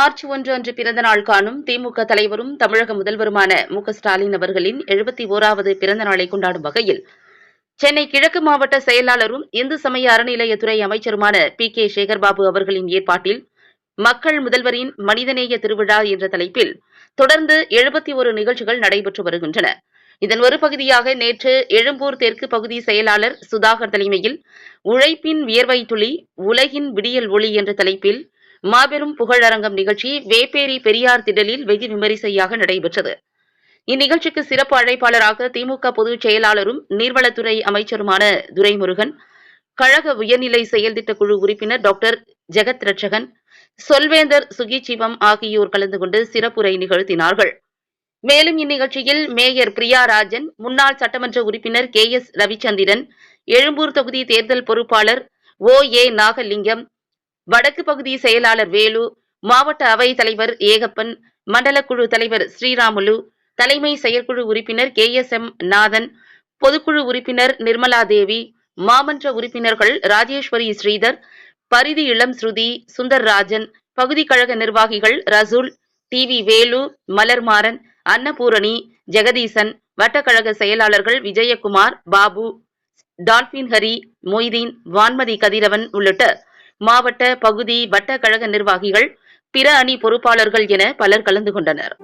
March ஒன்று அன்று பிறந்த நாள் காணும் திமுக தலைவரும் தமிழக முதல்வருமான மு ஸ்டாலின் அவர்களின் எழுபத்தி ஓராவது பிறந்த நாளை கொண்டாடும் வகையில் சென்னை கிழக்கு மாவட்ட செயலாளரும் இந்து சமய அறநிலையத்துறை அமைச்சருமான பி கே சேகர்பாபு அவர்களின் ஏற்பாட்டில் மக்கள் முதல்வரின் மனிதநேய திருவிழா என்ற தலைப்பில் தொடர்ந்து எழுபத்தி ஒரு நிகழ்ச்சிகள் நடைபெற்று வருகின்றன. இதன் ஒரு பகுதியாக நேற்று எழும்பூர் தெற்கு பகுதி செயலாளர் சுதாகர் தலைமையில் உழைப்பின் வியர்வை துளி உலகின் விடியல் ஒளி என்ற தலைப்பில் மாபெரும் புகழரங்கம் நிகழ்ச்சி வேப்பேரி பெரியார் திடலில் வெகு விமரிசையாக நடைபெற்றது. இந்நிகழ்ச்சிக்கு சிறப்பு அழைப்பாளராக திமுக பொதுச் செயலாளரும் நீர்வளத்துறை அமைச்சருமான துரைமுருகன் கழக உயர்நிலை செயல்திட்ட குழு உறுப்பினர் டாக்டர் ஜெகத் ரட்சகன் சொல்வேந்தர் சுகிச்சிவம் ஆகியோர் கலந்து கொண்டு சிறப்புரை நிகழ்த்தினார்கள். மேலும் இந்நிகழ்ச்சியில் மேயர் பிரியா ராஜன் முன்னாள் சட்டமன்ற உறுப்பினர் கே எஸ் ரவிச்சந்திரன் எழும்பூர் தொகுதி தேர்தல் பொறுப்பாளர் ஓ ஏ நாகலிங்கம் வடக்கு பகுதி செயலாளர் வேலு மாவட்ட அவை தலைவர் ஏகப்பன் மண்டல குழு தலைவர் ஸ்ரீராமுலு தலைமை செயற்குழு உறுப்பினர் கே எஸ் எம் நாதன் பொதுக்குழு உறுப்பினர் நிர்மலா தேவி மாமன்ற உறுப்பினர்கள் ராஜேஸ்வரி ஸ்ரீதர் பரிதி இளம் ஸ்ருதி சுந்தர்ராஜன் பகுதி கழக நிர்வாகிகள் ரசூல் டி வி வேலு மலர்மாறன் அன்னபூரணி ஜெகதீசன் வட்டக்கழக செயலாளர்கள் விஜயகுமார் பாபு டால்பின் ஹரி மொய்தீன் வான்மதி கதிரவன் உள்ளிட்ட மாவட்ட பகுதி வட்ட கழக நிர்வாகிகள் பிற அணி பொறுப்பாளர்கள் என பலர் கலந்து கொண்டனர்.